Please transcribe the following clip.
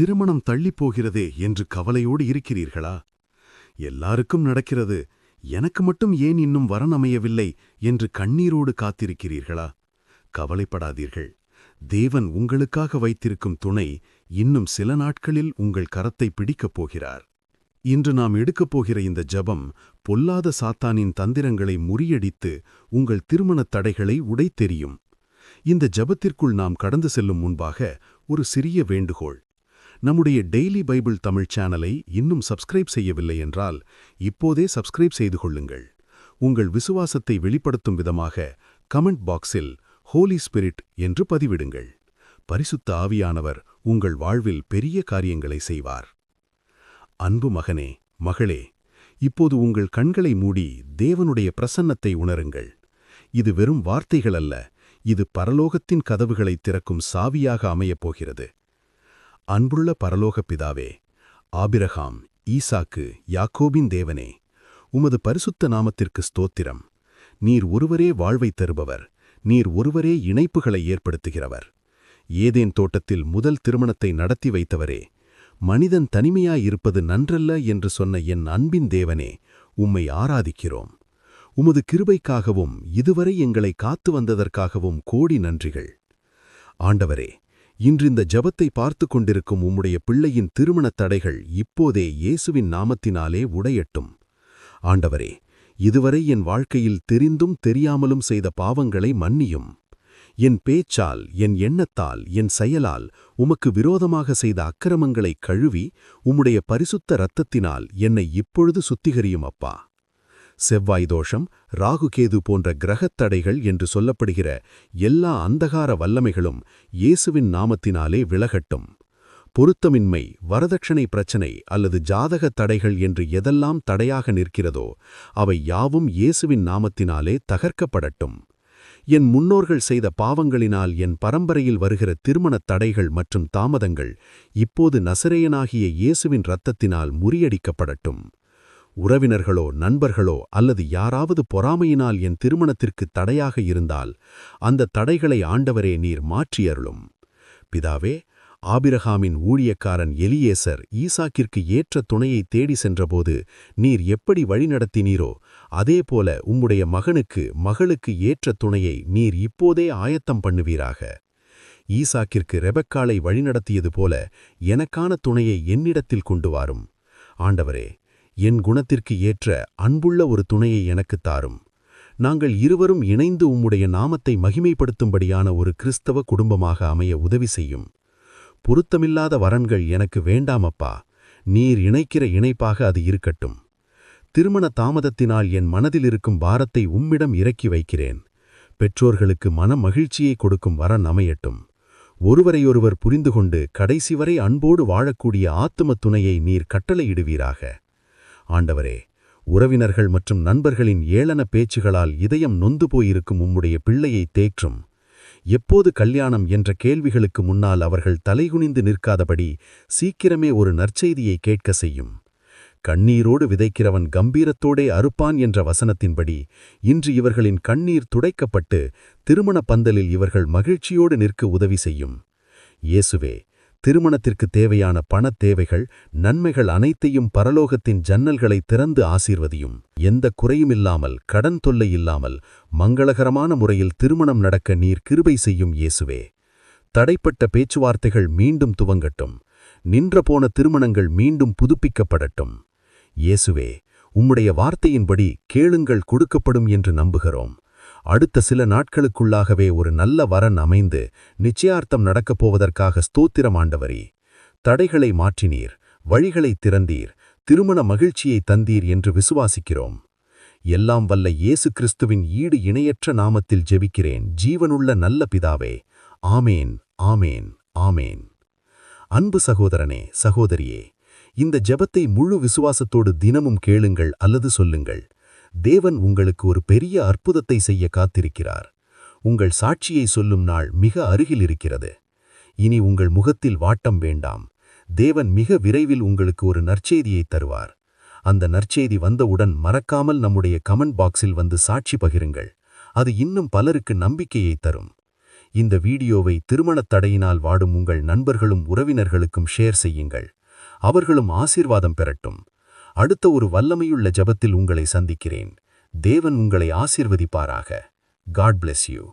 திருமணம் தள்ளிப் போகிறதே என்று கவலையோடு இருக்கிறீர்களா? எல்லாருக்கும் நடக்கிறது. எனக்கு மட்டும் ஏன் இன்னும் வரன் அமையவில்லை என்று கண்ணீரோடு காத்திருக்கிறீர்களா? கவலைப்படாதீர்கள். தேவன் உங்களுக்காக வைத்திருக்கும் துணை இன்னும் சில நாட்களில் உங்கள் கரத்தை பிடிக்கப் போகிறார். இன்று நாம் எடுக்கப் போகிற இந்த ஜெபம் பொல்லாத சாத்தானின் தந்திரங்களை முறியடித்து உங்கள் திருமணத் தடைகளை உடைத்தெறியும். இந்த ஜெபத்திற்குள் நாம் கடந்து செல்லும் முன்பாக ஒரு சிறிய வேண்டுகோள். நம்முடைய டெய்லி பைபிள் தமிழ் சேனலை இன்னும் சப்ஸ்கிரைப் செய்யவில்லை என்றால் இப்போதே சப்ஸ்கிரைப் செய்து கொள்ளுங்கள். உங்கள் விசுவாசத்தை வெளிப்படுத்தும் விதமாக கமெண்ட் பாக்ஸில் ஹோலி ஸ்பிரிட் என்று பதிவிடுங்கள். பரிசுத்த ஆவியானவர் உங்கள் வாழ்வில் பெரிய காரியங்களை செய்வார். அன்பு மகனே மகளே இப்போது உங்கள் கண்களை மூடி தேவனுடைய பிரசன்னத்தை உணருங்கள். இது வெறும் வார்த்தைகள் அல்ல இது பரலோகத்தின் கதவுகளை திறக்கும் சாவியாக அமையப் போகிறது. அன்புள்ள பரலோக பிதாவே ஆபிரகாம் ஈசாக்கு யாக்கோபின் தேவனே உமது பரிசுத்த நாமத்திற்கு ஸ்தோத்திரம். நீர் ஒருவரே வாழ்வைத் தருபவர் நீர் ஒருவரே இணைப்புகளை ஏற்படுத்துகிறவர். ஏதேன் தோட்டத்தில் முதல் திருமணத்தை நடத்தி வைத்தவரே மனிதன் தனிமையாயிருப்பது நன்றல்ல என்று சொன்ன என் அன்பின் தேவனே உம்மை ஆராதிக்கிறோம். உமது கிருபைக்காகவும் இதுவரை எங்களை காத்து வந்ததற்காகவும் கோடி நன்றிகள். ஆண்டவரே இன்று இந்த ஜபத்தை பார்த்து கொண்டிருக்கும் உம்முடைய பிள்ளையின் திருமணத் தடைகள் இப்போதே இயேசுவின் நாமத்தினாலே உடையட்டும். ஆண்டவரே இதுவரை என் வாழ்க்கையில் தெரிந்தும் தெரியாமலும் செய்த பாவங்களை மன்னியும். என் பேச்சால் என் எண்ணத்தால் என் செயலால் உமக்கு விரோதமாக செய்த அக்கிரமங்களை கழுவி உம்முடைய பரிசுத்த இரத்தத்தினால் என்னை இப்பொழுது சுத்திகரியும் அப்பா. செவ்வாய் தோஷம் ராகுகேது போன்ற கிரகத் தடைகள் என்று சொல்லப்படுகிற எல்லா அந்தகார வல்லமைகளும் இயேசுவின் நாமத்தினாலே விலகட்டும். பொருத்தமின்மை வரதட்சணை பிரச்சனை அல்லது ஜாதகத் தடைகள் என்று எதெல்லாம் தடையாக நிற்கிறதோ அவை யாவும் இயேசுவின் நாமத்தினாலே தகர்க்கப்படட்டும். என் முன்னோர்கள் செய்த பாவங்களினால் என் பரம்பரையில் வருகிற திருமணத் தடைகள் மற்றும் தாமதங்கள் இப்போது நசரேயனாகிய இயேசுவின் இரத்தத்தினால் முறியடிக்கப்படட்டும். உறவினர்களோ நண்பர்களோ அல்லது யாராவது பொறாமையினால் என் திருமணத்திற்கு தடையாக இருந்தால் அந்த தடைகளை ஆண்டவரே நீர் மாற்றியருளும். பிதாவே ஆபிரகாமின் ஊழியக்காரன் எலியேசர் ஈசாக்கிற்கு ஏற்ற துணையை தேடி சென்றபோது நீர் எப்படி வழிநடத்தினீரோ அதேபோல உம்முடைய மகனுக்கு மகளுக்கு ஏற்ற துணையை நீர் இப்போதே ஆயத்தம் பண்ணுவீராக. ஈசாக்கிற்கு ரெபக்காலை வழிநடத்தியது போல எனக்கான துணையை என்னிடத்தில் கொண்டு வாரும். ஆண்டவரே என் குணத்திற்கு ஏற்ற அன்புள்ள ஒரு துணையை எனக்குத் தாரும். நாங்கள் இருவரும் இணைந்து உம்முடைய நாமத்தை மகிமைப்படுத்தும்படியான ஒரு கிறிஸ்தவ குடும்பமாக அமைய உதவி செய்யும். பொருத்தமில்லாத வரன்கள் எனக்கு வேண்டாமப்பா நீர் இணைக்கிற இணைப்பாக அது இருக்கட்டும். திருமண தாமதத்தினால் என் மனதில் இருக்கும் பாரத்தை உம்மிடம் இறக்கி வைக்கிறேன். பெற்றோர்களுக்கு மன மகிழ்ச்சியை கொடுக்கும் வரன் அமையட்டும். ஒருவரையொருவர் புரிந்து கொண்டு கடைசி வரை அன்போடு வாழக்கூடிய ஆத்தும துணையை நீர் கட்டளையிடுவீராக. ஆண்டவரே உறவினர்கள் மற்றும் நண்பர்களின் ஏளன பேச்சுகளால் இதயம் நொந்து போயிருக்கும் உம்முடைய பிள்ளையை தேற்றும். எப்போது கல்யாணம் என்ற கேள்விகளுக்கு முன்னால் அவர்கள் தலைகுனிந்து நிற்காதபடி சீக்கிரமே ஒரு நற்செய்தியை கேட்க செய்யும். கண்ணீரோடு விதைக்கிறவன் கம்பீரத்தோடே அறுப்பான் என்ற வசனத்தின்படி இன்று இவர்களின் கண்ணீர் துடைக்கப்பட்டு திருமண பந்தலில் இவர்கள் மகிழ்ச்சியோடு நிற்க உதவி செய்யும். இயேசுவே திருமணத்திற்கு தேவையான பணத் தேவைகள் நன்மைகள் அனைத்தையும் பரலோகத்தின் ஜன்னல்களை திறந்து ஆசீர்வதியும். எந்த குறையுமில்லாமல் கடன் தொல்லை இல்லாமல் மங்களகரமான முறையில் திருமணம் நடக்க நீர் கிருபை செய்யும் இயேசுவே. தடைப்பட்ட பேச்சுவார்த்தைகள் மீண்டும் துவங்கட்டும். நின்ற போன திருமணங்கள் மீண்டும் புதுப்பிக்கப்படட்டும். இயேசுவே உம்முடைய வார்த்தையின்படி கேளுங்கள் கொடுக்கப்படும் என்று நம்புகிறோம். அடுத்த சில நாட்களுக்குள்ளாகவே ஒரு நல்ல வரன் அமைந்து நிச்சயார்த்தம் நடக்கப் போவதற்காக ஸ்தோத்திரம் ஆண்டவரே. தடைகளை மாற்றினீர் வழிகளை திறந்தீர் திருமண மகிழ்ச்சியை தந்தீர் என்று விசுவாசிக்கிறோம். எல்லாம் வல்ல இயேசு கிறிஸ்துவின் ஈடு இணையற்ற நாமத்தில் ஜெபிக்கிறேன். ஜீவனுள்ள நல்ல பிதாவே ஆமேன் ஆமேன் ஆமேன். அன்பு சகோதரனே சகோதரியே இந்த ஜெபத்தை முழு விசுவாசத்தோடு தினமும் கேளுங்கள் அல்லது சொல்லுங்கள். தேவன் உங்களுக்கு ஒரு பெரிய அற்புதத்தை செய்ய காத்திருக்கிறார். உங்கள் சாட்சியை சொல்லும் நாள் மிக அருகில் இருக்கிறது. இனி உங்கள் முகத்தில் வாட்டம் வேண்டாம். தேவன் மிக விரைவில் உங்களுக்கு ஒரு நற்செய்தியை தருவார். அந்த நற்செய்தி வந்தவுடன் மறக்காமல் நம்முடைய கமெண்ட் பாக்ஸில் வந்து சாட்சி பகிருங்கள். அது இன்னும் பலருக்கு நம்பிக்கையை தரும். இந்த வீடியோவை திருமணத் தடையினால் வாடும் உங்கள் நண்பர்களும் உறவினர்களுக்கும் ஷேர் செய்யுங்கள். அவர்களும் ஆசீர்வாதம் பெறட்டும். அடுத்த ஒரு வல்லமையுள்ள ஜபத்தில் உங்களை சந்திக்கிறேன். தேவன் உங்களை ஆசீர்வதிப்பாராக. God bless you